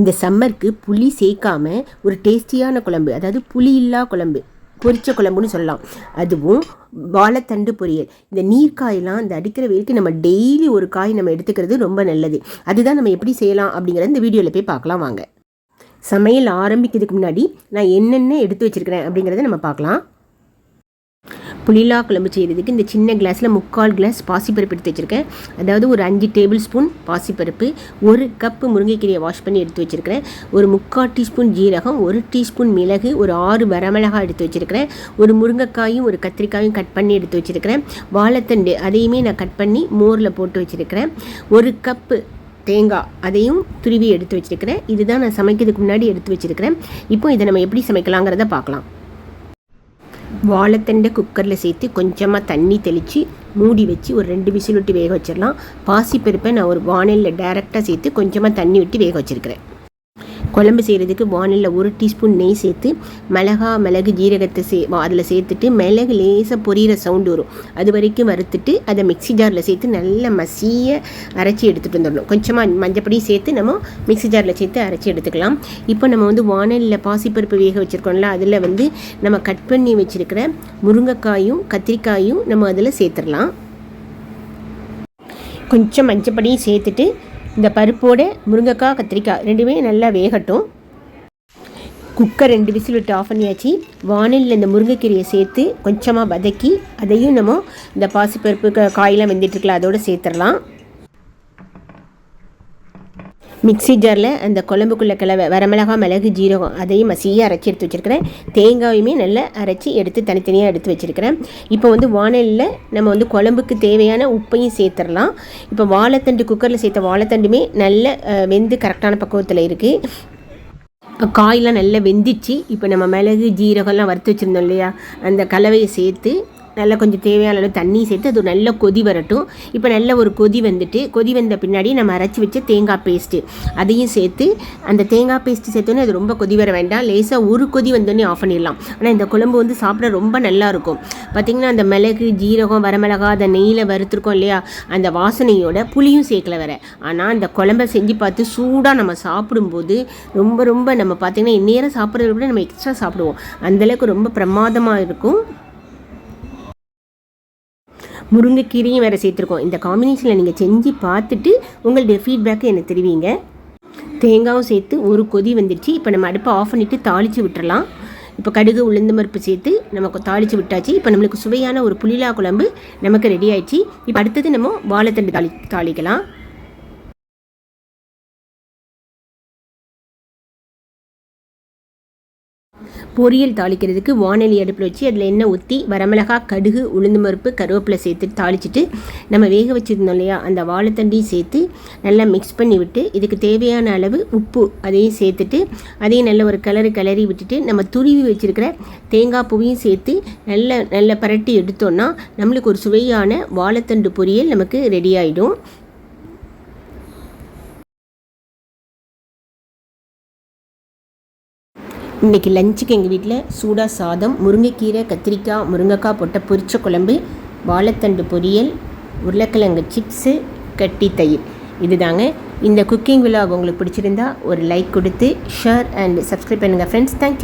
இந்த சம்மருக்கு புளி சேர்க்காம ஒரு டேஸ்டியான குழம்பு அதாவது புளி இல்லா குழம்பு பொரிச்ச குழம்புன்னு சொல்லலாம். அதுவும் வாழைத்தண்டு பொரியல். இந்த நீர்க்காயெல்லாம் இந்த அடிக்கிற வெயிலுக்கு நம்ம டெய்லி ஒரு காய் நம்ம எடுத்துக்கிறது ரொம்ப நல்லது. அதுதான் நம்ம எப்படி செய்யலாம் அப்படிங்கிறத இந்த வீடியோவில் போய் பார்க்கலாம் வாங்க. சமையல் ஆரம்பிக்கிறதுக்கு முன்னாடி நான் என்னென்ன எடுத்து வச்சுருக்கிறேன் அப்படிங்கிறத நம்ம பார்க்கலாம். புளிலா குழம்பு செய்கிறதுக்கு இந்த சின்ன கிளாஸில் முக்கால் கிளாஸ் பாசிப்பருப்பு எடுத்து வச்சுருக்கேன். அதாவது ஒரு அஞ்சு டேபிள் ஸ்பூன் பாசிப்பருப்பு ஒரு கப்பு முருங்கைக்கீரையை வாஷ் பண்ணி எடுத்து வச்சுருக்கிறேன். ஒரு முக்கால் டீஸ்பூன் ஜீரகம் ஒரு டீஸ்பூன் மிளகு ஒரு ஆறு வரமிளகாய் எடுத்து வச்சுருக்கிறேன். ஒரு முருங்கைக்காயும் ஒரு கத்திரிக்காயும் கட் பண்ணி எடுத்து வச்சுருக்கிறேன். வாழைத்தண்டு அதையுமே நான் கட் பண்ணி மோரில் போட்டு வச்சுருக்கிறேன். ஒரு கப்பு தேங்காய் அதையும் துருவி எடுத்து வச்சுருக்கிறேன். இதுதான் நான் சமைக்கிறதுக்கு முன்னாடி எடுத்து வச்சுருக்கிறேன். இப்போ இதை நம்ம எப்படி சமைக்கலாங்கிறத பார்க்கலாம். வாழைத்தண்டை குக்கரில் சேர்த்து கொஞ்சமாக தண்ணி தெளித்து மூடி வச்சு ஒரு ரெண்டு விசில் விட்டு வேக வச்சிடலாம். பாசிப்பருப்பை நான் ஒரு வானலில் டேரெக்டாக சேர்த்து கொஞ்சமாக தண்ணி விட்டு வேக வச்சுருக்கிறேன். குழம்பு செய்கிறதுக்கு வானிலில் ஒரு டீஸ்பூன் நெய் சேர்த்து மிளகா மிளகு ஜீரகத்தை சே அதில் சேர்த்துட்டு மிளகு லேசாக பொரியிற சவுண்டு வரும். அது வரைக்கும் வறுத்துட்டு அதை மிக்சி ஜாரில் சேர்த்து நல்லா மசிய அரைச்சி எடுத்துகிட்டு வந்துடணும். கொஞ்சமாக மஞ்சப்படி சேர்த்து நம்ம மிக்சி ஜாரில் சேர்த்து அரைச்சி எடுத்துக்கலாம். இப்போ நம்ம வந்து வானலில் பாசிப்பருப்பு வேக வச்சுருக்கோம்ல அதில் வந்து நம்ம கட் பண்ணி வச்சுருக்கிற முருங்கைக்காயும் கத்திரிக்காயும் நம்ம அதில் சேர்த்துடலாம். கொஞ்சம் மஞ்சப்படியும் சேர்த்துட்டு இந்த பருப்போடு முருங்கைக்காய் கத்திரிக்காய் ரெண்டுமே நல்லா வேகட்டும். குக்கர் ரெண்டு விசில் விட்டு ஆஃப் பண்ணியாச்சு. வானிலில் இந்த முருங்கைக்கீரையை சேர்த்து கொஞ்சமாக வதக்கி அதையும் நம்ம இந்த பாசிப்பருப்பு காயெல்லாம் வெந்துட்டுருக்கலாம் அதோடு சேர்த்துடலாம். மிக்சி ஜாரில் அந்த குழம்புக்குள்ளே கிளவ வரமிளகா மிளகு ஜீரகம் அதையும் மசியாக அரைச்சி எடுத்து வச்சுருக்கிறேன். தேங்காயுமே நல்லா அரைச்சி எடுத்து தனித்தனியாக எடுத்து வச்சுருக்கிறேன். இப்போ வந்து வானலில் நம்ம வந்து குழம்புக்கு தேவையான உப்பையும் சேர்த்துடலாம். இப்போ வாழைத்தண்டு குக்கரில் சேர்த்த வாழைத்தண்டுமே நல்ல வெந்து கரெக்டான பக்குவத்தில் இருக்குது காயெலாம் நல்லா வெந்துச்சு. இப்போ நம்ம மிளகு ஜீரகம்லாம் வறுத்து வச்சுருந்தோம் இல்லையா? அந்த கலவையை சேர்த்து நல்லா கொஞ்சம் தேவையான அளவு தண்ணி சேர்த்து அது நல்ல கொதி வரட்டும். இப்போ நல்ல ஒரு கொதி வந்துட்டு கொதி வந்த பின்னாடி நம்ம அரைச்சி வச்ச தேங்காய் பேஸ்ட்டு அதையும் சேர்த்து அந்த தேங்காய் பேஸ்ட்டு சேர்த்தோன்னே அது ரொம்ப கொதி வர வேண்டாம். லேசாக ஒரு கொதி வந்தோடனே ஆஃப் பண்ணிடலாம். ஆனால் இந்த குழம்பு வந்து சாப்பிட ரொம்ப நல்லாயிருக்கும் பார்த்திங்கன்னா அந்த மிளகு ஜீரகம் வரமிளகா அந்த நெய்யில் வறுத்துருக்கோம் இல்லையா? அந்த வாசனையோட புளியும் சேர்க்கல வர ஆனால் அந்த குழம்பை செஞ்சு பார்த்து சூடாக நம்ம சாப்பிடும்போது ரொம்ப ரொம்ப நம்ம பார்த்திங்கன்னா இந்நேரம் சாப்பிட்றத விட நம்ம எக்ஸ்ட்ரா சாப்பிடுவோம். அந்தளவுக்கு ரொம்ப பிரமாதமாக இருக்கும். முருங்கைக்கீரையும் வேறு சேர்த்துருக்கோம். இந்த காம்பினேஷனில் நீங்கள் செஞ்சு பார்த்துட்டு உங்களுடைய ஃபீட்பேக்கை எனக்கு தெரிவிங்க. தேங்காயும் சேர்த்து ஒரு கொதி வந்துடுச்சு இப்போ நம்ம அடுப்பை ஆஃப் பண்ணிவிட்டு தாளித்து விட்டுறலாம். இப்போ கடுகு உளுந்து மருப்பு சேர்த்து நமக்கு தாளித்து விட்டாச்சு. இப்போ நம்மளுக்கு சுவையான ஒரு புளிலா குழம்பு நமக்கு ரெடி ஆயிடுச்சு. இப்போ அடுத்தது நம்ம வாழைத்தண்டு தாளி தாளிக்கலாம். பொரியல் தாளிக்கிறதுக்கு வானொலி அடுப்பில் வச்சு அதில் எண்ணெய் ஊற்றி வரமிளகா கடுகு உளுந்து மருப்பு கருவேப்பிலை சேர்த்து தாளிச்சிட்டு நம்ம வேக வச்சுருந்தோம் இல்லையா அந்த வாழைத்தண்டையும் சேர்த்து நல்லா மிக்ஸ் பண்ணி விட்டு இதுக்கு தேவையான அளவு உப்பு அதையும் சேர்த்துட்டு அதையும் நல்ல ஒரு கலரு கிளறி விட்டுட்டு நம்ம துருவி வச்சுருக்கிற தேங்காய் பூவையும் சேர்த்து நல்ல நல்ல பரட்டி எடுத்தோன்னா நம்மளுக்கு ஒரு சுவையான வாழைத்தண்டு பொரியல் நமக்கு ரெடி ஆகிடும் இன்றைக்கி லஞ்சுக்கு எங்கள் வீட்டில் சூடாக சாதம் முருங்கைக்கீரை கத்திரிக்காய் முருங்கைக்காய் போட்ட பொரிச்ச குழம்பு வாழைத்தண்டு பொரியல் உருளைக்கிழங்கு சிப்ஸு கட்டி தயிர். இது தாங்க இந்த குக்கிங் விழா உங்களுக்கு பிடிச்சிருந்தா ஒரு லைக் கொடுத்து ஷேர் அண்ட் சப்ஸ்கிரைப் பண்ணுங்கள் ஃப்ரெண்ட்ஸ் தேங்க்யூ